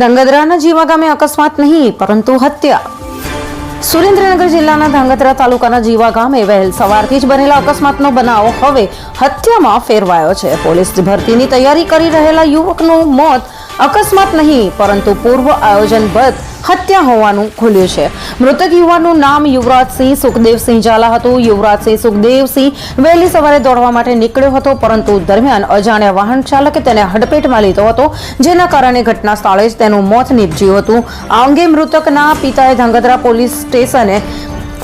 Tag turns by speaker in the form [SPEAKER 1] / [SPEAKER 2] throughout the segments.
[SPEAKER 1] ધંગધ્રાના જીવા ગામે અકસ્માત નહીં, પરંતુ હત્યા. સુરેન્દ્રનગર જિલ્લાના ધાંગધ્રા તાલુકાના જીવા ગામે વહેલ સવારથી જ બનેલા અકસ્માતનો બનાવ હવે હત્યામાં ફેરવાયો છે. પોલીસ ભરતીની તૈયારી કરી રહેલા યુવકનું મોત અકસ્માત નહીં, પરંતુ પૂર્વ આયોજનબદ્ધ હત્યા હોવાનું ખુલ્યું છે. મૃતક યુવાનનું નામ યુવરાજસિંહ સુખદેવસિંહ ઝાલા હતું. યુવરાજસિંહ સુખદેવસિંહ વહેલી સવારે દોડવા માટે નીકળ્યો હતો, પરંતુ દરમિયાન અજાણ્યા વાહન ચાલકે તેને હડપેટમાં લીધો હતો, જેના કારણે ઘટના સ્થળે જ તેનું મોત નીપજ્યું હતું. આ અંગે મૃતકના પિતાએ ધાંગધ્રા પોલીસ સ્ટેશને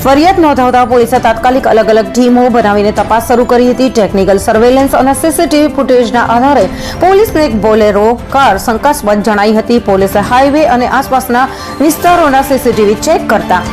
[SPEAKER 1] ફરિયાદ નોંધાવતા પોલીસે તાત્કાલિક અલગ અલગ ટીમો બનાવીને તપાસ શરૂ કરી હતી. ટેકનિકલ સર્વેલન્સ અને સીસીટીવી ફૂટેજના આધારે પોલીસને એક બોલેરો, કાર શંકાસ્પદ જણાઈ હતી. પોલીસે હાઈવે અને આસપાસના વિસ્તારોના સીસીટીવી ચેક કરતા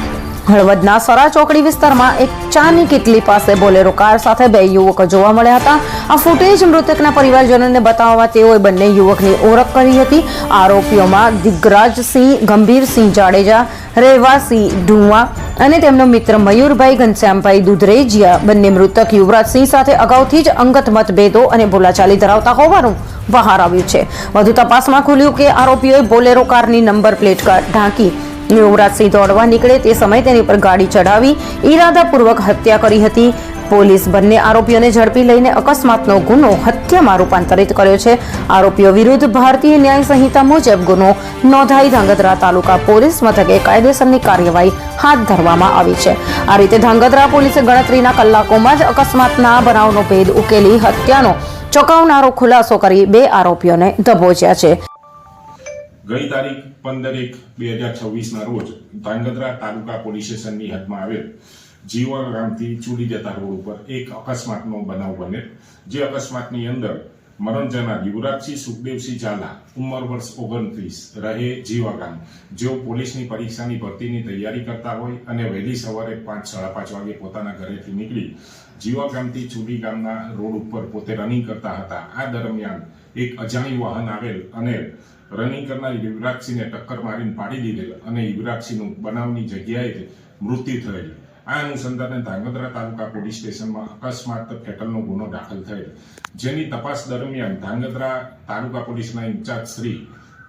[SPEAKER 1] હળવદના સરા ચોકડી વિસ્તારમાં એક ચાની કિટલી પાસે બોલેરો કાર સાથે બે યુવકો જોવા મળ્યા હતા. આ ફૂટેજ મૃતકના પરિવારજનોને બતાવવા તેઓએ બંને યુવકની ઓળખ કરી હતી. આરોપીઓમાં દિગ્રાજસિંહ, ગંભીરસિંહ જાડેજા, રહેવાસી ઢુવા અને તેમનો મિત્ર મયુરભાઈ ઘનશ્યામભાઈ દુધરેજિયા બંને મૃતક યુવરાજસિંહ સાથે અગાઉથી જ અંગત મતભેદો અને બોલાચાલી ધરાવતા હોવાનું બહાર આવ્યું છે. વધુ તપાસમાં ખુલ્યું કે આરોપીઓએ બોલેરો કારની નંબર પ્લેટ ઢાંકી યુવરાજસિંહ દોડવા નીકળે તે સમયે તેની પર ગાડી ચડાવી ઈરાદાપૂર્વક હત્યા કરી હતી. પોલીસ બંને આરોપીઓને ઝડપી લઈને અકસ્માતનો ગુનો હત્યામાં રૂપાંતરિત કર્યો છે. આરોપીઓ વિરુદ્ધ ભારતીય ન્યાય સંહિતા મુજબ ગુનો નોંધાઈ ધાંગધ્રા તાલુકા પોલીસ મથકે કાયદેસરની કાર્યવાહી હાથ ધરવામાં આવી છે. આ રીતે ધાંગધ્રા પોલીસે ગણતરીના કલાકોમાં જ અકસ્માતના બનાવનો ભેદ ઉકેલી હત્યાનો ચોંકાવનારો ખુલાસો કરી બે આરોપીઓને દબોચ્યા છે.
[SPEAKER 2] ગઈ તારીખ પંદર એક બે હજાર છવ્વીસના રોજ ધાંગધ્રા તાલુકા પોલીસ સ્ટેશનની હદમાં આવેલ જીવા ગામથી ચૂડી જતા રોડ ઉપર એક અકસ્માતનો બનાવ બને જે અકસ્માતની અંદર મરણ જનાર યુવરાજસિંહ, સુખદેવસિંહ ઝાલા ઉંમર વર્ષ ઓગણત્રીસ રહે જીવા ગામ. જેઓ પોલીસની પરીક્ષાની ભરતીની તૈયારી કરતા હોય અને વહેલી સવારે પાંચ, સાડા પાંચ વાગે પોતાના ઘરેથી નીકળી જીવા ગામથી ચૂડી ગામના રોડ ઉપર પોતે રનિંગ કરતા હતા. આ દરમિયાન એક અજાણી વાહન આવેલ અને રનિંગ કરનાર યુવરાજસિંહને ટક્કર મારીને પાડી દીધેલ અને યુવરાજસિંહનું બનાવની જગ્યાએ મૃત્યુ થયેલ. આ અનુસંધાને ધાંગધ્રા તાલુકા પોલીસ સ્ટેશનમાં અકસ્માત ફેટલનો ગુનો દાખલ થયેલ. જેની તપાસ દરમિયાન ધાંગધ્રા તાલુકા પોલીસના incharge Shri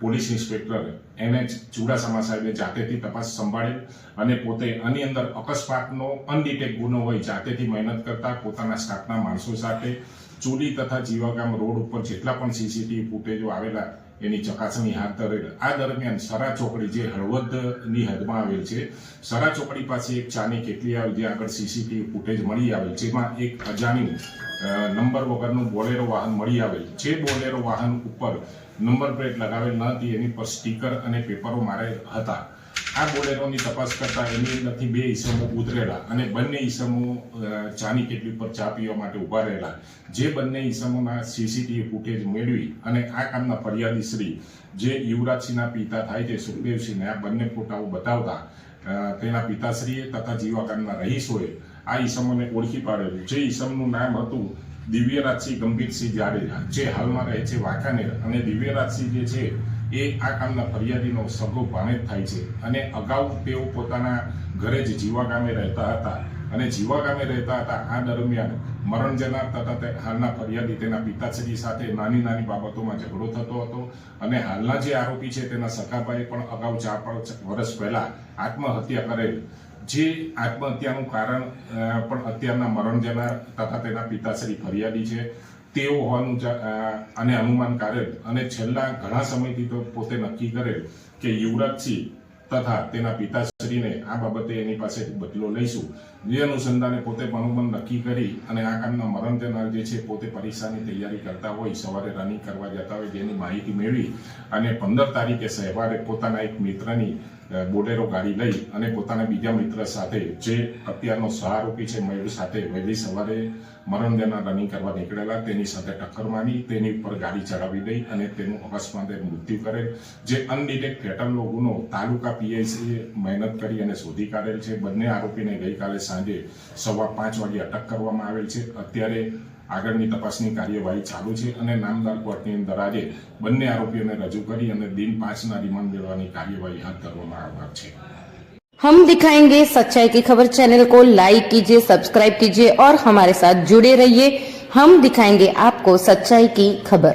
[SPEAKER 2] police inspector N H Chudasama સાહેબે જાતેથી તપાસ સંભાળેલ અને પોતે આની અંદર અકસ્માતનો અનડિટેક ગુનો હોય જાતેથી મહેનત કરતા પોતાના સ્ટાફના માણસો સાથે ચૂલી તથા જીવાગામ રોડ ઉપર જેટલા પણ સીસીટીવી ફૂટેજો આવેલા એની ચકાસણી હાથ ધરેલ. આ દરમિયાન સરા ચોકડી જે હળવદની હદમાં આવેલ છે, સરા ચોકડી પાસે એક ચાની કેટલી આવે જે આગળ સીસીટીવી ફૂટેજ મળી આવેલ જેમાં એક અજાણ્યું નંબર વગરનું બોલેરો વાહન મળી આવેલ જે બોલેરો વાહન ઉપર નંબર પ્લેટ લગાવેલ ન હતી, એની પર સ્ટીકર અને પેપરો મારે હતા. આ બોલેરોની તપાસ કરતા એની અંદરથી બે ઈસમો ઉતરેલા અને બંને ઈસમો ચાની કેટલી પર ચા પીવા માટે ઊભા રહેલા. જે બંને ઈસમોના સીસીટીવી ફૂટેજ મેળવી અને આ કામના ફરિયાદી શ્રી જે યુવરાજસિંહના પિતા થાય છે સુખદેવસિંહને આ બંને ફોટાઓ બતાવતા તેના પિતાશ્રીએ તથા જીવાકાંડના રહીશોએ આ ઈસમોને ઓળખી પાડેલું. જે ઈસમનું નામ હતું દિવ્યરાજસિંહ ગંભીરસિંહ જાડેજા, જે હાલમાં રહે છે વાંકાનેર. અને દિવ્યરાજસિંહ જે છે એ આ કામના ફરિયાદીનો સગો ભાણેજ થાય છે. અને અગાઉ તેઓ પોતાના ઘરે જ જીવા ગામે રહેતા હતા. અને જીવા ગામે રહેતા હતા, આ દરમિયાન મરણ જનાર તથા હાલના ફરિયાદી તેના પિતાશ્રી સાથે નાની નાની બાબતોમાં ઝઘડો થતો હતો. અને હાલના જે આરોપી છે તેના સખાભાઈએ પણ અગાઉ ચાર પાંચ વર્ષ પહેલાં આત્મહત્યા કરેલ. જે આત્મહત્યાનું કારણ પણ અત્યારના મરણ જનાર તથા તેના પિતાશ્રી ફરિયાદી છે. તેઓ હોવાનું અને અનુમાન કરેલ. અને છેલ્લા ઘણા સમયથી તો પોતે નક્કી કરેલ કે યુવરાજસિંહ તથા તેના પિતાશ્રીને આ બાબતે એની પાસે બદલો લઈશું. જે અનુસંધાને પોતે મનોમન નક્કી કરી અને આ કામના મરણ જનાર જે છે પોતે પરીક્ષાની તૈયારી કરતા હોય, સવારે રનિંગ કરવા જતા હોય જેની માહિતી મેળવી અને પંદર તારીખે સહેવારે પોતાના એક મિત્રની બોલેરો ગાડી લઈ અને પોતાના બીજા મિત્ર સાથે જે અત્યારનો સહારોપી છે મયુર સાથે વહેલી સવારે મરણ જનાર રનિંગ કરવા નીકળેલા, તેની સાથે ટક્કર મારી, તેની ઉપર ગાડી ચડાવી દઈ અને તેનું અકસ્માતે મૃત્યુ કરેલ જે અનડિટેક ફેટલનો ગુનો તાલુકા પીઆઈસીએ મહેનત કરી અને શોધી કાઢેલ છે. બંને આરોપીને ગઈકાલે સાંજે સવા પાંચ વાગે અટક કરવામાં આવેલ છે. અત્યારે આગળની તપાસની કાર્યવાહી ચાલુ છે અને નામદાર કોર્ટની અંદર આજે બંને આરોપીઓને રજૂ કરી અને દિન પાંચના રિમાન્ડ મેળવવાની કાર્યવાહી હાથ ધરવામાં આવનાર છે
[SPEAKER 1] हम दिखाएंगे सच्चाई की खबर चैनल को लाइक कीजिए सब्सक्राइब कीजिए और हमारे साथ जुड़े रहिए हम दिखाएंगे आपको सच्चाई की खबर